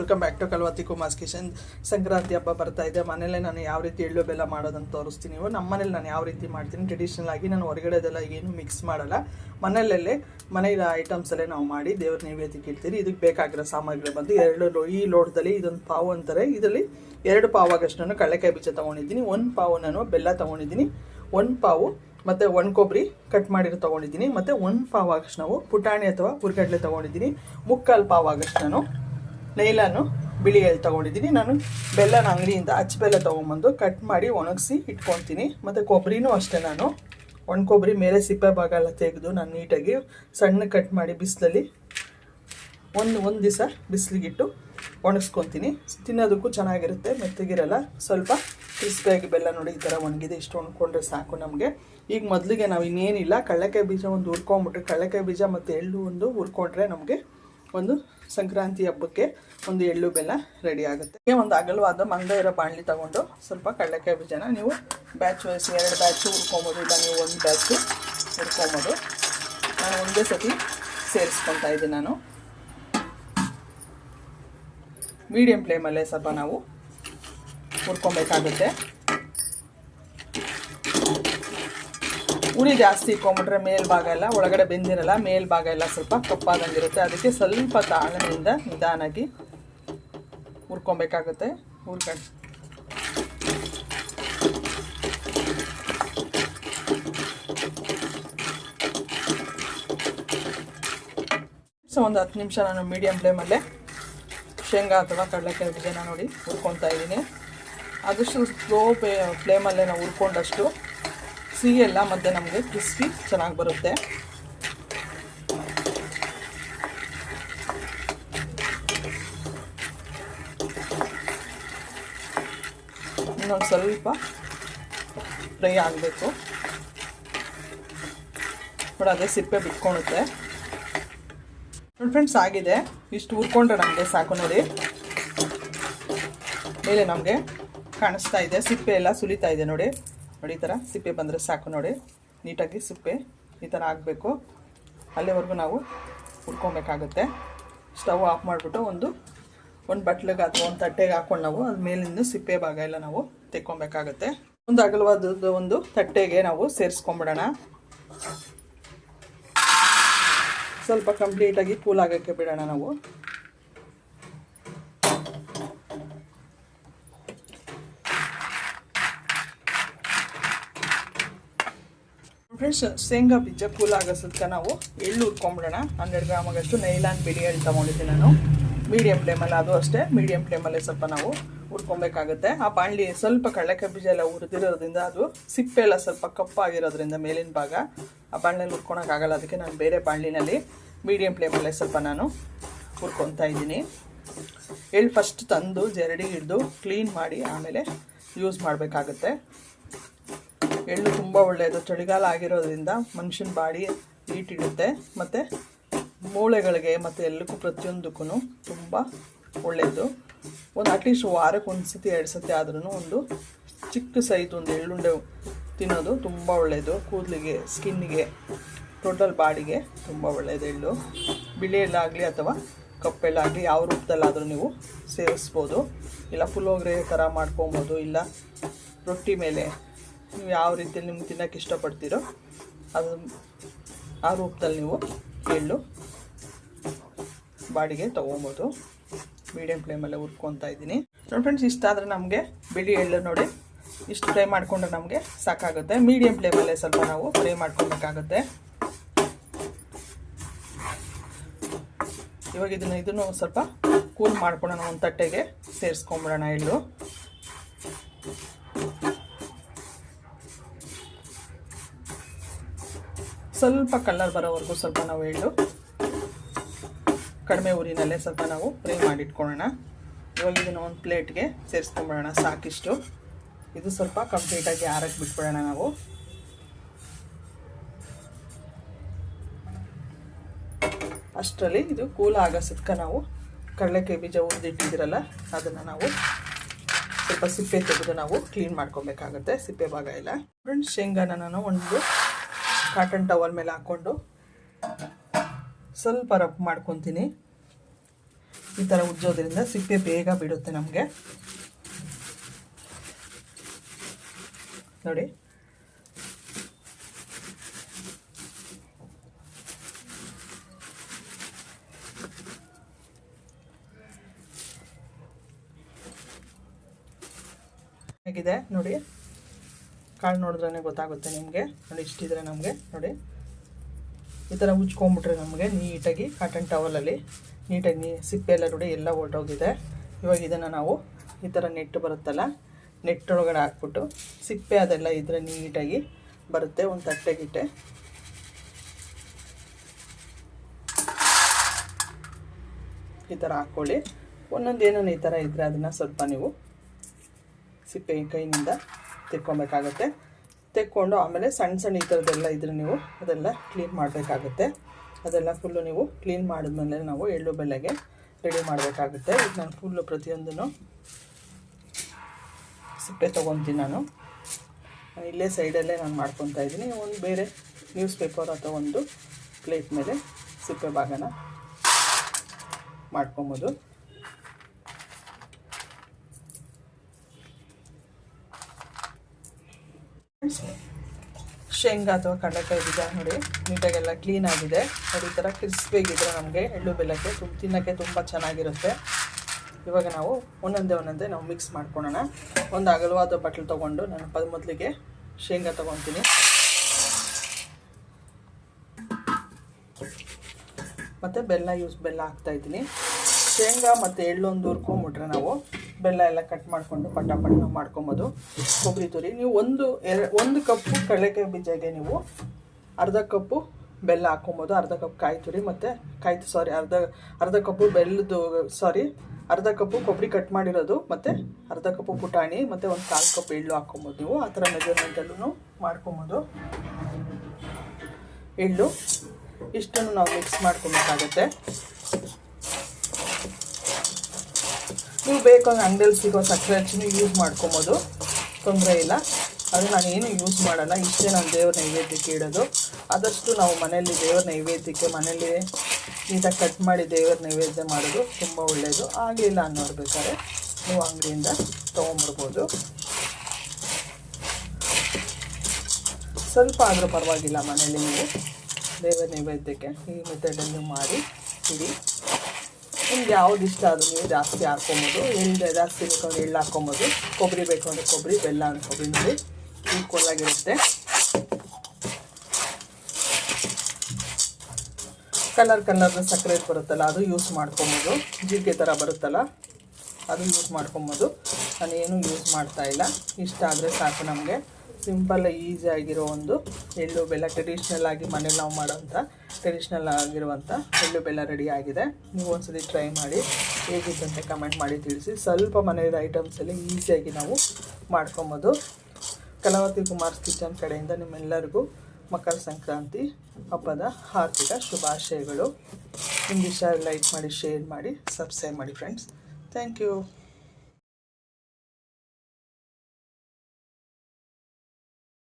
Welcome back to ಕಲ್ವತಿ ಕುಮಾರ್ಸ್ ಕಿಶನ್ ಸಂಕ್ರಾಂತಿ ಹಬ್ಬ ಬರ್ತಾ ಇದೆ. ಮನೇಲೆ ನಾನು ಯಾವ ರೀತಿ ಎಳ್ಳು ಬೆಲ್ಲ ಮಾಡೋದಂತ ತೋರಿಸ್ತೀನಿ. ನೀವು ನಮ್ಮ ಮನೇಲಿ ನಾನು ಯಾವ ರೀತಿ ಮಾಡ್ತೀನಿ? ಟ್ರೆಡಿಷನಲ್ ಆಗಿ ನಾನು ಹೊರಗಡೆದೆಲ್ಲ ಏನು ಮಿಕ್ಸ್ ಮಾಡಲ್ಲ. ಮನೆಯಲ್ಲೇ ಮನೆಯ ಐಟಮ್ಸ್ ಅಲ್ಲೇ ನಾವು ಮಾಡಿ ದೇವ್ರ ನೈವೇದ್ಯಕ್ಕೆ ಇಡ್ತೀರಿ. ಇದಕ್ಕೆ ಬೇಕಾಗಿರೋ ಸಾಮಗ್ರಿ ಬಂದು ಎರಡು ಈ ಲೋಟದಲ್ಲಿ ಇದೊಂದು ಪಾವು ಅಂತಾರೆ. ಇದರಲ್ಲಿ ಎರಡು ಪಾವಾಗಷ್ಟು ನಾನು ಕಡಲೆಕಾಯಿ ಬೀಜ ತೊಗೊಂಡಿದ್ದೀನಿ. ಒಂದು ಪಾವು ನಾನು ಬೆಲ್ಲ ತೊಗೊಂಡಿದ್ದೀನಿ. ಒಂದು ಪಾವು ಮತ್ತು ಒಣ ಕೊಬ್ಬರಿ ಕಟ್ ಮಾಡಿರೋ ತೊಗೊಂಡಿದ್ದೀನಿ. ಮತ್ತು ಒಂದು ಪಾವು ಆಗಷ್ಟು ನಾವು ಪುಟಾಣಿ ಅಥವಾ ಹುರ್ಗಡ್ಲೆ ತೊಗೊಂಡಿದ್ದೀನಿ. ಮುಕ್ಕಾಲು ಪಾವು ಆಗಷ್ಟು ನಾನು ನೈಲಾನು ಬಿಳಿ ಎಳ್ಳು ತೊಗೊಂಡಿದ್ದೀನಿ. ನಾನು ಬೆಲ್ಲನ ಅಂಗಡಿಯಿಂದ ಅಚ್ಚ ಬೆಲ್ಲ ತೊಗೊಂಬಂದು ಕಟ್ ಮಾಡಿ ಒಣಗಿಸಿ ಇಟ್ಕೊತೀನಿ ಮತ್ತು ಕೊಬ್ಬರಿನೂ ಅಷ್ಟೇ ನಾನು. ಒಣ ಕೊಬ್ಬರಿ ಮೇಲೆ ಸಿಪ್ಪೆ ಭಾಗ ಎಲ್ಲ ತೆಗೆದು ನಾನು ನೀಟಾಗಿ ಸಣ್ಣ ಕಟ್ ಮಾಡಿ ಬಿಸಿಲಲ್ಲಿ ಒಂದು ಒಂದು ದಿವಸ ಬಿಸಿಲಿಗಿಟ್ಟು ಒಣಗಿಸ್ಕೊತೀನಿ ತಿನ್ನೋದಕ್ಕೂ ಚೆನ್ನಾಗಿರುತ್ತೆ. ಮೆತ್ತಗಿರಲ್ಲ. ಸ್ವಲ್ಪ ಕ್ರಿಸ್ಪಿಯಾಗಿ ಬೆಲ್ಲ ನೋಡಿ ಈ ಥರ ಒಣಗಿದೆ. ಇಷ್ಟು ಒಣ್ಕೊಂಡ್ರೆ ಸಾಕು ನಮಗೆ. ಈಗ ಮೊದಲಿಗೆ ನಾವು ಇನ್ನೇನಿಲ್ಲ. ಕಡಲೆಕಾಯಿ ಬೀಜ ಒಂದು ಹುರ್ಕೊಂಬಿಟ್ರೆ ಕಡಲೆಕಾಯಿ ಬೀಜ ಮತ್ತು ಎಳ್ಳು ಒಂದು ಹುರ್ಕೊಂಡ್ರೆ ನಮಗೆ ಒಂದು ಸಂಕ್ರಾಂತಿ ಹಬ್ಬಕ್ಕೆ ಒಂದು ಎಳ್ಳು ಬೆಲ್ಲ ರೆಡಿ ಆಗುತ್ತೆ. ಒಂದು ಅಗಲವಾದ ಮಂದ ಇರೋ ಬಾಣಲಿ ತಗೊಂಡು ಸ್ವಲ್ಪ ಕಡಲೆಕಾಯಿ ಬೀಜನ ನೀವು ಬ್ಯಾಚ್ ವಹಿಸಿ ಎರಡು ಬ್ಯಾಚು ಹುರ್ಕೊಬೋದು, ಇಲ್ಲ ನೀವು ಒಂದು ಬ್ಯಾಚು ಹುರ್ಕೊಬೋದು. ನಾನು ಒಂದೇ ಸತಿ ಸೇರಿಸ್ಕೊತಾ ಇದ್ದೀನಿ ನಾನು. ಮೀಡಿಯಂ ಫ್ಲೇಮಲ್ಲೇ ಸ್ವಲ್ಪ ನಾವು ಹುರ್ಕೊಬೇಕಾಗುತ್ತೆ. ಉರಿ ಜಾಸ್ತಿ ಇಟ್ಕೊಂಡ್ಬಿಟ್ರೆ ಮೇಲ್ಭಾಗ ಎಲ್ಲ, ಒಳಗಡೆ ಬೆಂದಿರಲ್ಲ ಮೇಲ್ಭಾಗ ಎಲ್ಲ ಸ್ವಲ್ಪ ಕಪ್ಪಾದಂಗಿರುತ್ತೆ. ಅದಕ್ಕೆ ಸ್ವಲ್ಪ ತಾಳ್ಮೆಯಿಂದ ನಿಧಾನಾಗಿ ಹುರ್ಕೊಬೇಕಾಗುತ್ತೆ. ಹುರ್ಕೊಂಡು ಸೊ, ಒಂದು ಹತ್ತು ನಿಮಿಷ ನಾನು ಮೀಡಿಯಮ್ ಫ್ಲೇಮಲ್ಲೇ ಶೇಂಗಾ ಅಥವಾ ಕಡಲೆಕಾಯಿ ಬೀಜನ ನೋಡಿ ಹುರ್ಕೊತಾ ಇದ್ದೀನಿ. ಆದಷ್ಟು ಸ್ಲೋ ಫ್ಲೇಮಲ್ಲೇ ನಾವು ಹುರ್ಕೊಂಡಷ್ಟು ಸಿಹಿಯಲ್ಲ ಮತ್ತು ನಮಗೆ ಕ್ರಿಸ್ಪಿ ಚೆನ್ನಾಗಿ ಬರುತ್ತೆ. ಇನ್ನೊಂದು ಸ್ವಲ್ಪ ಫ್ರೈ ಆಗಬೇಕು. ನೋಡಿ, ಅದೇ ಸಿಪ್ಪೆ ಬಿಟ್ಕೊಳುತ್ತೆ. ನೋಡಿ ಫ್ರೆಂಡ್ಸ್ ಆಗಿದೆ. ಇಷ್ಟು ಹುರ್ಕೊಂಡ್ರೆ ನಮಗೆ ಸಾಕು ನೋಡಿ. ಮೇಲೆ ನಮಗೆ ಕಾಣಿಸ್ತಾ ಇದೆ, ಸಿಪ್ಪೆ ಎಲ್ಲ ಸುಲಿತಾ ಇದೆ ನೋಡಿ. ನೋಡಿ, ಈ ಥರ ಸಿಪ್ಪೆ ಬಂದರೆ ಸಾಕು ನೋಡಿ. ನೀಟಾಗಿ ಸಿಪ್ಪೆ ಈ ಥರ ಆಗಬೇಕು. ಅಲ್ಲಿವರೆಗೂ ನಾವು ಹುರ್ಕೊಬೇಕಾಗುತ್ತೆ ಸ್ಟವ್ ಆಫ್ ಮಾಡಿಬಿಟ್ಟು ಒಂದು ಒಂದು ಬಟ್ಲಿಗೆ ಅಥವಾ ಒಂದು ತಟ್ಟೆಗೆ ಹಾಕ್ಕೊಂಡು ನಾವು ಅದ್ರ ಮೇಲಿಂದ ಸಿಪ್ಪೆ ಭಾಗ ಎಲ್ಲ ನಾವು ತೆಕ್ಕೊಬೇಕಾಗತ್ತೆ. ಒಂದು ಅಗಲವಾದ ಒಂದು ತಟ್ಟೆಗೆ ನಾವು ಸೇರಿಸ್ಕೊಂಬಿಡೋಣ. ಸ್ವಲ್ಪ ಕಂಪ್ಲೀಟಾಗಿ ಕೂಲ್ ಆಗೋಕ್ಕೆ ಬಿಡೋಣ ನಾವು. ಫ್ರೆಂಡ್ಸ್ ಶೇಂಗಾ ಬೀಜ ಕೂಲ್ ಆಗೋಸದ್ಕ ನಾವು ಎಳ್ಳು ಹುರ್ಕೊಂಬಿಡೋಣ. ಹನ್ನೆರಡು ಗ್ರಾಮ್ ಆಗಷ್ಟು ನೈಲಾನ್ ಬಿಳಿ ಎಳ್ಳು ತೊಗೊಂಡಿದ್ದೀನಿ ನಾನು. ಮೀಡಿಯಂ ಫ್ಲೇಮಲ್ಲಿ ಅದು ಅಷ್ಟೇ. ಮೀಡಿಯಂ ಫ್ಲೇಮಲ್ಲಿ ಸ್ವಲ್ಪ ನಾವು ಹುರ್ಕೊಬೇಕಾಗುತ್ತೆ. ಆ ಬಾಣಲಿ ಸ್ವಲ್ಪ ಕಡಲೆಕಾಯಿ ಬೀಜ ಎಲ್ಲ ಹುರಿದಿರೋದ್ರಿಂದ ಅದು ಸಿಪ್ಪೆ ಎಲ್ಲ ಸ್ವಲ್ಪ ಕಪ್ಪಾಗಿರೋದ್ರಿಂದ ಮೇಲಿನ ಭಾಗ ಆ ಬಾಣಲೆಯಲ್ಲಿ ಹುರ್ಕೊಳಕ್ಕಾಗಲ್ಲ ಅದಕ್ಕೆ ನಾನು ಬೇರೆ ಬಾಣಲಿನಲ್ಲಿ ಮೀಡಿಯಂ ಫ್ಲೇಮಲ್ಲೇ ಸ್ವಲ್ಪ ನಾನು ಹುರ್ಕೊತಾ ಇದ್ದೀನಿ. ಎಳ್ಳು ಫಸ್ಟ್ ತಂದು ಜರಡಿ ಹಿಡಿದು ಕ್ಲೀನ್ ಮಾಡಿ ಆಮೇಲೆ ಯೂಸ್ ಮಾಡಬೇಕಾಗುತ್ತೆ. ಎಳ್ಳು ತುಂಬ ಒಳ್ಳೆಯದು. ಚಳಿಗಾಲ ಆಗಿರೋದ್ರಿಂದ ಮನುಷ್ಯನ ಬಾಡಿ ಹೀಟ್ ಇಡುತ್ತೆ. ಮತ್ತು ಮೂಳೆಗಳಿಗೆ ಮತ್ತು ಎಲ್ಲಕ್ಕೂ ಪ್ರತಿಯೊಂದಕ್ಕೂ ತುಂಬ ಒಳ್ಳೆಯದು. ಒಂದು ಅಟ್ಲೀಸ್ಟ್ ವಾರಕ್ಕೆ ಒಂದು ಸತಿ, ಎರಡು ಸತಿ ಆದ್ರೂ ಒಂದು ಚಿಕ್ಕ ಸೈಜ್ ಒಂದು ಎಳ್ಳುಂಡೆ ತಿನ್ನೋದು ತುಂಬ ಒಳ್ಳೆಯದು. ಕೂದಲಿಗೆ, ಸ್ಕಿನ್ನಿಗೆ, ಟೋಟಲ್ ಬಾಡಿಗೆ ತುಂಬ ಒಳ್ಳೆಯದು ಎಳ್ಳು. ಬಿಳಿ ಎಳ್ಳಾಗಲಿ ಅಥವಾ ಕಪ್ಪೆಲ್ಲಾಗಲಿ ಯಾವ ರೂಪದಲ್ಲಾದರೂ ನೀವು ಸೇವಿಸ್ಬೋದು ಇಲ್ಲ ಪುಲೋಗ್ರೆ ಥರ ಮಾಡ್ಕೊಬೋದು, ಇಲ್ಲ ರೊಟ್ಟಿ ಮೇಲೆ ನೀವು ಯಾವ ರೀತಿಯಲ್ಲಿ ನಿಮ್ಗೆ ತಿನ್ನೋಕ್ಕೆ ಇಷ್ಟಪಡ್ತೀರೋ ಅದು ಆ ರೂಪದಲ್ಲಿ ನೀವು ಎಳ್ಳು ಬಾಡಿಗೆ ತೊಗೊಬೋದು. ಮೀಡಿಯಮ್ ಫ್ಲೇಮಲ್ಲೇ ಹುರ್ಕೊತಾ ಇದ್ದೀನಿ. ನೋಡಿ ಫ್ರೆಂಡ್ಸ್ ಇಷ್ಟಾದರೆ ನಮಗೆ ಬಿಳಿ ಎಳ್ಳು ನೋಡಿ. ಇಷ್ಟು ಫ್ರೈ ಮಾಡಿಕೊಂಡ್ರೆ ನಮಗೆ ಸಾಕಾಗುತ್ತೆ. ಮೀಡಿಯಮ್ ಫ್ಲೇಮಲ್ಲೇ ಸ್ವಲ್ಪ ನಾವು ಫ್ರೈ ಮಾಡ್ಕೊಬೇಕಾಗುತ್ತೆ ಇವಾಗ ಇದನ್ನು ಇದನ್ನು ಸ್ವಲ್ಪ ಕೂಲ್ ಮಾಡ್ಕೊಳ್ಳೋಣ ಒಂದು ತಟ್ಟೆಗೆ ಸೇರಿಸ್ಕೊಂಬಿಡೋಣ ಎಳ್ಳು. ಸ್ವಲ್ಪ ಕಲರ್ ಬರೋವರೆಗೂ ಸ್ವಲ್ಪ ನಾವು ಎಳ್ಳು. ಕಡಿಮೆ ಊರಿನಲ್ಲೇ ಸ್ವಲ್ಪ ನಾವು ಫ್ರೈ ಮಾಡಿಟ್ಕೊಳ್ಳೋಣ. ಇವಾಗ ಇದನ್ನು ಒಂದು ಪ್ಲೇಟ್ಗೆ ಸೇರಿಸ್ಕೊಂಬಿಡೋಣ ಸಾಕಿಷ್ಟು. ಇದು ಸ್ವಲ್ಪ ಕಂಪ್ಲೀಟಾಗಿ ಆರಕ್ಕೆ ಬಿಟ್ಬಿಡೋಣ ನಾವು. ಅಷ್ಟರಲ್ಲಿ ಇದು ಕೂಲ್ ಆಗೋಸದ್ಕ ನಾವು ಕಡಲೆಕಾಯಿ ಬೀಜ ಹುರಿದಿಟ್ಟಿದ್ದೀರಲ್ಲ ಅದನ್ನು ನಾವು ಸ್ವಲ್ಪ ಸಿಪ್ಪೆ ತೆಗೆದು ನಾವು ಕ್ಲೀನ್ ಮಾಡ್ಕೊಬೇಕಾಗುತ್ತೆ. ಸಿಪ್ಪೆ ಭಾಗ ಇಲ್ಲ ಫ್ರೆಂಡ್ಸ್ ಶೇಂಗಾನ ನಾನು ಒಂದು ಕಾಟನ್ ಟವಲ್ ಮೇಲೆ ಹಾಕ್ಕೊಂಡು ಸ್ವಲ್ಪ ರಬ್ ಮಾಡ್ಕೊತೀನಿ. ಈ ಥರ ಉಜ್ಜೋದ್ರಿಂದ ಸಿಪ್ಪೆ ಬೇಗ ಬಿಡುತ್ತೆ ನಮಗೆ. ನೋಡಿ. ಹೇಗಿದೆ ನೋಡಿ. ಕಾಳು ನೋಡಿದ್ರೆ ಗೊತ್ತಾಗುತ್ತೆ ನಿಮಗೆ. ನೋಡಿ, ಇಷ್ಟಿದ್ರೆ ನಮಗೆ, ನೋಡಿ. ಈ ಥರ ಉಜ್ಕೊಂಬಿಟ್ರೆ ನಮಗೆ ನೀಟಾಗಿ ಕಾಟನ್ ಟವಲಲ್ಲಿ ನೀಟಾಗಿ ಸಿಪ್ಪೆ ಎಲ್ಲ ನೋಡಿ ಎಲ್ಲ ಹೊರಟೋಗಿದೆ ಇವಾಗ ಇದನ್ನು ನಾವು ಈ ಥರ ನೆಟ್ಟು ಬರುತ್ತಲ್ಲ, ನೆಟ್ಟೊಳಗಡೆ ಹಾಕ್ಬಿಟ್ಟು ಸಿಪ್ಪೆ ಅದೆಲ್ಲ ಇದ್ರೆ ನೀಟಾಗಿ ಬರುತ್ತೆ, ಒಂದು ತಟ್ಟೆ ಗಿಟ್ಟೆ ಈ ಥರ ಹಾಕ್ಕೊಳ್ಳಿ ಒಂದೊಂದು ಏನೇನು ಈ ಥರ ಇದ್ದರೆ ಅದನ್ನು ಸ್ವಲ್ಪ ನೀವು ಸಿಪ್ಪೆ ಕೈನಿಂದ ತೆಕ್ಕೊಬೇಕಾಗತ್ತೆ ತೆಕ್ಕೊಂಡು ಆಮೇಲೆ ಸಣ್ಣ ಸಣ್ಣ ಈ ಥರದ್ದೆಲ್ಲ ಇದ್ರೆ ನೀವು ಅದೆಲ್ಲ ಕ್ಲೀನ್ ಮಾಡಬೇಕಾಗುತ್ತೆ. ಅದೆಲ್ಲ ಫುಲ್ಲು ನೀವು ಕ್ಲೀನ್ ಮಾಡಿದ್ಮೇಲೆ ನಾವು ಎಳ್ಳು ಬೆಲ್ಲಗೆ ರೆಡಿ ಮಾಡಬೇಕಾಗುತ್ತೆ. ಈಗ ನಾನು ಫುಲ್ಲು ಪ್ರತಿಯೊಂದನ್ನು ಸಿಪ್ಪೆ ತೊಗೊತೀನಿ ನಾನು. ಇಲ್ಲೇ ಸೈಡಲ್ಲೇ ನಾನು ಮಾಡ್ಕೊತಾ ಇದ್ದೀನಿ. ಒಂದು ಬೇರೆ ನ್ಯೂಸ್ ಪೇಪರ್ ಅಥವಾ ಒಂದು ಪ್ಲೇಟ್ ಮೇಲೆ ಸಿಪ್ಪೆ ಭಾಗನ ಮಾಡ್ಕೊಬೋದು. ಶೇಂಗಾ ಅಥವಾ ಕಡಲೆಕಾಯಿ ಬೀಜ ನೋಡಿ, ನೀಟಾಗೆಲ್ಲ ಕ್ಲೀನ್ ಆಗಿದೆ. ನೋಡಿ, ಈ ಥರ ಕ್ರಿಸ್ಪಿಯಾಗಿದ್ರೆ ನಮಗೆ ಎಳ್ಳು ಬೆಲ್ಲಕ್ಕೆ ತುಂಬ, ತಿನ್ನೋಕ್ಕೆ ತುಂಬ ಚೆನ್ನಾಗಿರುತ್ತೆ. ಇವಾಗ ನಾವು ಒಂದೊಂದೇ ಒಂದೊಂದೇ ನಾವು ಮಿಕ್ಸ್ ಮಾಡ್ಕೊಳ್ಳೋಣ ಒಂದು ಅಗಲವಾದ ಬಟ್ಲು ತೊಗೊಂಡು ನಾನು ಪದ ಮೊದಲಿಗೆ ಶೇಂಗಾ ತೊಗೊತೀನಿ. ಮತ್ತು ಬೆಲ್ಲ ಯೂಸ್ ಬೆಲ್ಲ ಹಾಕ್ತಾಯಿದ್ದೀನಿ ಶೇಂಗಾ ಮತ್ತು ಎಳ್ಳೊಂದು ಹುರ್ಕೊಂಬಿಟ್ರೆ ನಾವು ಬೆಲ್ಲ ಎಲ್ಲ ಕಟ್ ಮಾಡಿಕೊಂಡು ಪಟ ಪಟ ಮಾಡ್ಕೊಬೋದು. ಕೊಬ್ಬರಿ ತುರಿ. ನೀವು ಒಂದು ಎರ, ಒಂದು ಕಪ್ಪು ಕಡಲೆಕಾಯಿ ಬೀಜಗೆ ನೀವು ಅರ್ಧ ಕಪ್ಪು ಬೆಲ್ಲ ಹಾಕೊಬೋದು. ಅರ್ಧ ಕಪ್ ಕಾಯಿ ತುರಿ ಮತ್ತು ಕಾಯಿ ಸಾರಿ ಅರ್ಧ ಅರ್ಧ ಕಪ್ಪು ಬೆಲ್ಲದ್ದು ಸಾರಿ ಅರ್ಧ ಕಪ್ಪು ಕೊಬ್ಬರಿ ಕಟ್ ಮಾಡಿರೋದು ಮತ್ತು ಅರ್ಧ ಕಪ್ಪು ಪುಟಾಣಿ ಮತ್ತು ಒಂದು ಕಾಲು ಕಪ್ ಎಳ್ಳು ಹಾಕೊಬೋದು ನೀವು. ಆ ಥರ ಮೆಜರ್ಮೆಂಟಲ್ಲೂ ಮಾಡ್ಕೊಬೋದು. ಎಳ್ಳು ಇಷ್ಟನ್ನು ನಾವು ಮಿಕ್ಸ್ ಮಾಡ್ಕೊಬೇಕಾಗತ್ತೆ. ನೀವು ಬೇಕು ಅಂದ್ರೆ ಅಂಗಡಿಯಲ್ಲಿ ಸಿಗೋ ಸಕ್ಕರೆ ಹಚ್ಚಿನೂ ಯೂಸ್ ಮಾಡ್ಕೊಬೋದು. ತೊಂದರೆ ಇಲ್ಲ. ಅದು ನಾನು ಏನು ಯೂಸ್ ಮಾಡೋಲ್ಲ. ಇಷ್ಟೇ ನಾನು ದೇವ್ರ ನೈವೇದ್ಯಕ್ಕೆ ಇಡೋದು. ಆದಷ್ಟು ನಾವು ಮನೆಯಲ್ಲಿ ದೇವ್ರ ನೈವೇದ್ಯಕ್ಕೆ ಮನೇಲಿ ನೀಟಾಗಿ ಕಟ್ ಮಾಡಿ ದೇವ್ರ ನೈವೇದ್ಯ ಮಾಡೋದು ತುಂಬ ಒಳ್ಳೆಯದು ಆಗಲಿಲ್ಲ ಅನ್ನೋರು ಬೇಕಾದ್ರೆ ನೀವು ಅಂಗಡಿಯಿಂದ ತೊಗೊಂಬರ್ಬೋದು. ಸ್ವಲ್ಪ ಆದರೂ ಪರವಾಗಿಲ್ಲ ಮನೇಲಿ ನೀವು. ದೇವರ ನೈವೇದ್ಯಕ್ಕೆ ಈ ಮೆಥಡನ್ನು ಮಾಡಿ, ಇಡಿ. ನಿಮ್ಗೆ ಯಾವ್ದು ಇಷ್ಟ ಅದು ನೀವು ಜಾಸ್ತಿ ಹಾಕೊಬೋದು ಎಳ್ಳು ಜಾಸ್ತಿ ಬೇಕು ಅಂದರೆ ಎಳ್ಳು ಹಾಕ್ಕೊಬೋದು ಕೊಬ್ಬರಿ ಬೇಕು ಅಂದರೆ ಕೊಬ್ಬರಿ, ಬೆಲ್ಲ ಅಂದರೆ ಕೊಬ್ಬರಿ ನೋಡಿ ಈಕ್ವಲ್ ಆಗಿರುತ್ತೆ. ಕಲರ್ ಕಲರ್ ಸಕ್ಕರೆ ಬರುತ್ತಲ್ಲ, ಅದು ಯೂಸ್ ಮಾಡ್ಕೊಬೋದು. ಜೀಕೆ ಥರ ಬರುತ್ತಲ್ಲ, ಅದು ಯೂಸ್ ಮಾಡ್ಕೊಬೋದು. ನಾನೇನು ಯೂಸ್ ಮಾಡ್ತಾ ಇಲ್ಲ, ಇಷ್ಟ ಆದರೆ ಸಾಕು ನಮಗೆ. ಸಿಂಪಲ್, ಈಸಿ ಆಗಿರೋ ಒಂದು ಎಳ್ಳು ಬೆಲ್ಲ ಟ್ರೆಡಿಷ್ನಲ್ ಆಗಿ ಮನೇಲಿ ನಾವು ಮಾಡೋಂಥ ಟ್ರೆಡಿಷ್ನಲ್ ಆಗಿರುವಂಥ ಎಳ್ಳು ಬೆಲ್ಲ ರೆಡಿ ಆಗಿದೆ. ನೀವು ಒಂದ್ಸತಿ ಟ್ರೈ ಮಾಡಿ, ಹೇಗಿದ್ದಂತೆ ಕಮೆಂಟ್ ಮಾಡಿ ತಿಳಿಸಿ. ಸ್ವಲ್ಪ ಮನೆಯದ ಐಟಮ್ಸಲ್ಲಿ ಈಸಿಯಾಗಿ ನಾವು ಮಾಡ್ಕೊಬೋದು. ಕಲಾವತಿ ಕುಮಾರ್ಸ್ ಕಿಚನ್ ಕಡೆಯಿಂದ ನಿಮ್ಮೆಲ್ಲರಿಗೂ ಮಕರ ಸಂಕ್ರಾಂತಿ, ಹಬ್ಬದ ಹಾರ್ದಿಕ ಶುಭಾಶಯಗಳು. ನಿಮ್ಗೆ ಇಷ್ಟ ಲೈಕ್ ಮಾಡಿ ಶೇರ್ ಮಾಡಿ ಸಬ್ಸ್ಕ್ರೈಬ್ ಮಾಡಿ ಫ್ರೆಂಡ್ಸ್ ಥ್ಯಾಂಕ್ ಯು